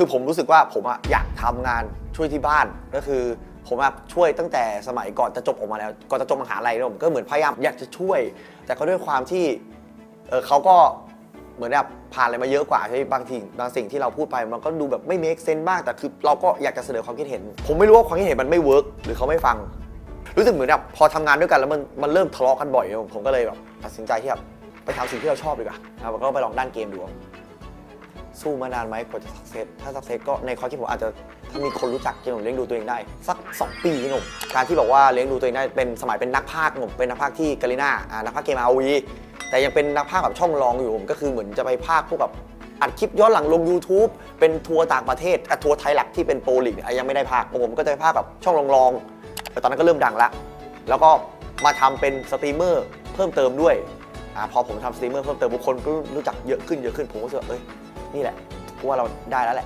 คือผมรู้สึกว่าผมอะอยากทำงานช่วยที่บ้าน ก็คือผมอะช่วยตั้งแต่สมัยก่อนจะจบออกมาแล้วก่อนจะจบมหาลัยเนี่ยผมก็เหมือนพยายามอยากจะช่วย แต่ก็ด้วยความที่เออเขาก็เหมือนแบบผ่านอะไรมาเยอะกว่าใช่ไหมบางทีบางสิ่งที่เราพูดไปมันก็ดูแบบไม่ make sense บ้างแต่คือเราก็อยากจะเสนอความคิดเห็น ผมไม่รู้ว่าความคิดเห็นมันไม่เวิร์กหรือเขาไม่ฟัง รู้สึกเหมือนแบบพอทำงานด้วยกันแล้วมันมันเริ่มทะเลาะกันบ่อยผมผมก็เลยแบบตัดสินใจที่แบบไปทำสิ่งที่เราชอบดีกว่านะครับแล้วก็ไปลองด้านเกมดู สู้มานานไหมกว่าจะสักเซสถ้าสักเซสก็ในความคิดผมอาจจะถ้ามีคนรู้จักจนผมเลี้ยงดูตัวเองได้ สัก 2 ปีนี่มการที่บอกว่าเลี้ยงดูตัวเองได้เป็นสมัยเป็นนักพากย์ผมเป็นนักพากย์ที่กาลิน่าอ่านักพากย์เกมอาวีแต่ยังเป็นนักพากย์แบบช่องรองอยู่ผมก็คือเหมือนจะไปพากย์พวกแบบอัดคลิปย้อนหลังลง YouTube เป็นทัวร์ต่างประเทศอะทัวร์ไทยหลักที่เป็นโปรลีกเนี่ยยังไม่ได้พากย์ผมก็จะไปพากย์แบบช่องรองๆแต่ตอนนั้นก็เริ่มดังละแล้วก็มาทำเป็นสตรีมเมอร์เพิ่มเติมด้วยอพอผมทำสตรีมเมอร์เพิ่มเติมบุคคลก็รู้จักเยอะขึ้นเยอะขึ้นผมก็รู้สึกเอ้ย นี่แหละเพราะว่าเราได้แล้วแหละ